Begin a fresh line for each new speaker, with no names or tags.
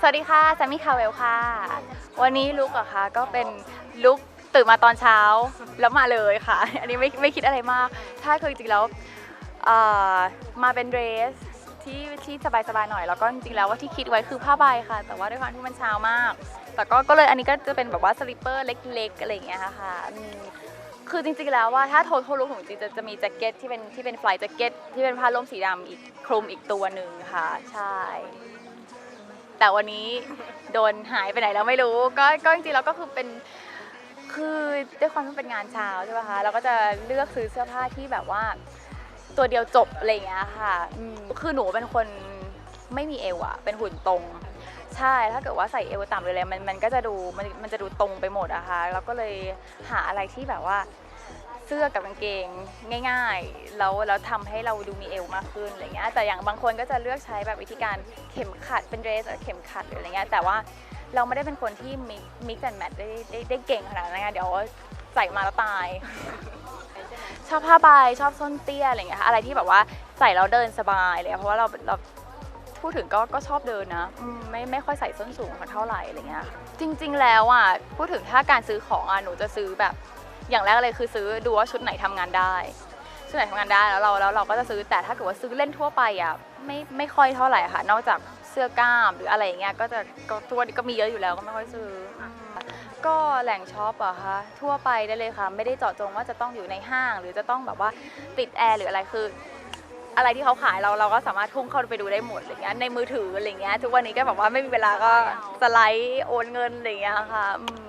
สวัสดีค่ะแซมมี่คาเวลค่ะ วันนี้ลุกอะค่ะก็เป็นลุกตื่นมาตอนเช้าแล้วมาเลยค่ะ อันนี้ไม่ไม่คิดอะไรมาก ถ้าคือจริงๆแล้วเอ่อมาเป็นเดรสที่ที่สบายๆหน่อยแล้วก็จริงๆแล้วว่าที่คิดไว้คือผ้าใบค่ะ แต่ว่าด้วยความที่มันเช้ามาก แต่ก็ก็เลยอันนี้ก็จะเป็นแบบว่าสลิปเปอร์เล็กๆอะไรอย่างเงี้ยค่ะอืมคือจริงๆแล้วว่าถ้าโททลุกของจริงๆจะจะมีแจ็คเก็ตที่เป็นที่เป็นฟลายแจ็คเก็ตที่เป็นผ้าล่มสีดำอีกคลุมอีกตัวหนึ่งค่ะ ใช่ แต่วันนี้โดนหายไปไหนแล้วไม่รู้ ก็ก็จริงๆแล้วก็คือเป็นคือด้วยความที่เป็นงานเช้าใช่ป่ะคะเราก็จะเลือกซื้อเสื้อผ้าที่แบบว่า ตัวเดียวจบอะไรอย่างเงี้ยค่ะอืมคือหนูเป็นคนไม่มีเอวอะเป็นหุ่นตรง ใช่ถ้าเกิดว่าใส่เอวต่ำหรืออะไรมันมันก็จะดูมันมันจะดูตรงไปหมดอะค่ะเราก็เลยหาอะไรที่แบบว่า เสื้อกับกางเกงง่ายๆ แล้วแล้วทำให้เราดูมีเอวมากขึ้นอะไรเงี้ยแต่อย่างบางคนก็จะเลือกใช้แบบวิธีการเข็มขัดเป็นเดรสเข็มขัดหรืออะไรเงี้ยแต่ว่าเราไม่ได้เป็นคนที่มิกมิกแอนด์แมทได้ได้ได้เก่งขนาดนั้นเดี๋ยวใส่มาแล้วตาย ชอบผ้าใบชอบส้นเตี้ยอะไรเงี้ยอะไรที่แบบว่าใส่แล้วเดินสบายเลยเพราะว่าเราเราพูดถึงก็ก็ชอบเดินนะไม่ไม่ค่อยใส่ส้นสูงเท่าไหร่อะไรเงี้ยจริง ๆ แล้วอะพูดถึงถ้าการซื้อของอะหนูจะซื้อแบบ อย่างแรกเลยคือซื้อดูว่าชุดไหนทำงานได้ ชุดไหนทำงานได้แล้วเราแล้วเราก็จะซื้อแต่ถ้าเกิดว่าซื้อเล่นทั่วไปอะไม่ไม่ค่อยเท่าไหร่ค่ะ นอกจากเสื้อกล้ามหรืออะไรอย่างเงี้ยก็จะก็ตัวนี้ก็มีเยอะอยู่แล้วก็ไม่ค่อยซื้ออก็แหล่งช็อปอะคะทั่วไปได้เลยค่ะ ไม่ได้เจาะจงว่าจะต้องอยู่ในห้าง หรือจะต้องแบบว่าติดแอร์หรืออะไรคืออะไรที่เขาขายเราเราก็สามารถพุ่งเข้าไปดูได้หมดอะไรเงี้ยในมือถืออะไรเงี้ยทุกวันนี้ก็แบบว่าไม่มีเวลาก็สไลด์โอนเงินอะไรเงี้ยค่ะอืม